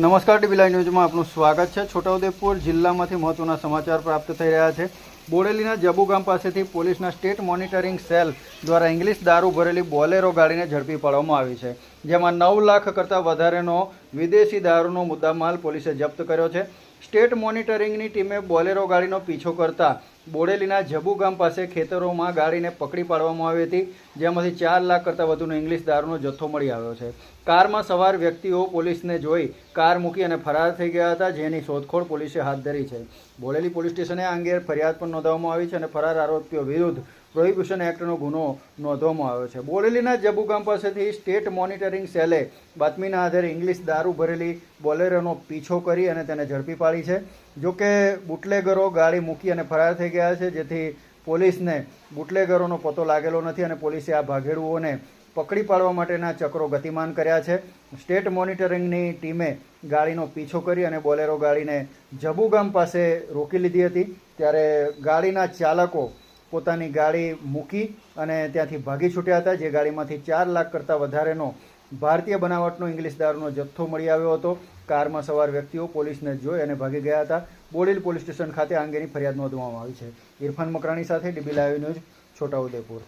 નમસ્કાર ટીવી ન્યૂઝમાં આપનું સ્વાગત છે. છોટાઉદેપુર જિલ્લામાંથી મહત્વના સમાચાર પ્રાપ્ત થઈ રહ્યા છે. બોડેલીના જબુ ગામ પાસેથી પોલીસના સ્ટેટ મોનિટરિંગ સેલ દ્વારા ઇંગ્લિશ દારૂ ભરેલી બોલેરો ગાડીને ઝડપી પાડવામાં આવી છે. જેમાં નવ લાખ કરતાં વધારેનો વિદેશી દારૂનો મુદ્દામાલ પોલીસે જપ્ત કર્યો છે. સ્ટેટ મોનિટરિંગની ટીમે બોલેરો ગાડીનો પીછો કરતા બોડેલીના જબુ ગામ પાસે ખેતરોમાં ગાડીને પકડી પાડવામાં આવી હતી, જેમાંથી ચાર લાખ કરતાં વધુનો ઇંગ્લિશ દારૂનો જથ્થો મળી આવ્યો છે. કારમાં સવાર વ્યક્તિઓ પોલીસને જોઈ કાર મૂકી અને ફરાર થઈ ગયા હતા, જેની શોધખોળ પોલીસે હાથ ધરી છે. બોડેલી પોલીસ સ્ટેશને આ અંગે ફરિયાદ પણ નોંધાવવામાં આવી છે અને ફરાર આરોપીઓ વિરુદ્ધ પ્રોહિબિશન એક્ટનો ગુનો નોંધવામાં આવ્યો છે. બોરેલીના જબુગામ પાસેથી સ્ટેટ મોનિટરિંગ સેલે બાતમીના આધારે ઇંગ્લિશ દારૂ ભરેલી બોલેરોનો પીછો કરી અને તેને ઝડપી પાડી છે. જોકે બુટલેગરો ગાડી મૂકી અને ફરાર થઈ ગયા છે, જેથી પોલીસને બુટલેગરોનો પતો લાગેલો નથી અને પોલીસે આ ભાગેડુઓને પકડી પાડવા માટેના ચક્રો ગતિમાન કર્યા છે. સ્ટેટ મોનિટરિંગની ટીમે ગાડીનો પીછો કરી અને બોલેરો ગાડીને જબુગામ પાસે રોકી લીધી હતી. ત્યારે ગાડીના ચાલકો પોતાની ગાડી મૂકી અને ત્યાંથી ભાગી છૂટ્યા હતા, જે ગાડીમાંથી ચાર લાખ કરતાં વધારેનો ભારતીય બનાવટનો ઇંગ્લિશ દારૂનો જથ્થો મળી આવ્યો હતો. કારમાં સવાર વ્યક્તિઓ પોલીસને જોઈ અને ભાગી ગયા હતા. બોડેલ પોલીસ સ્ટેશન ખાતે આ અંગેની ફરિયાદ નોંધવામાં આવી છે. ઇરફાન મકરાણી સાથે ડીબી લાઈવ ન્યૂઝ, છોટાઉદેપુર.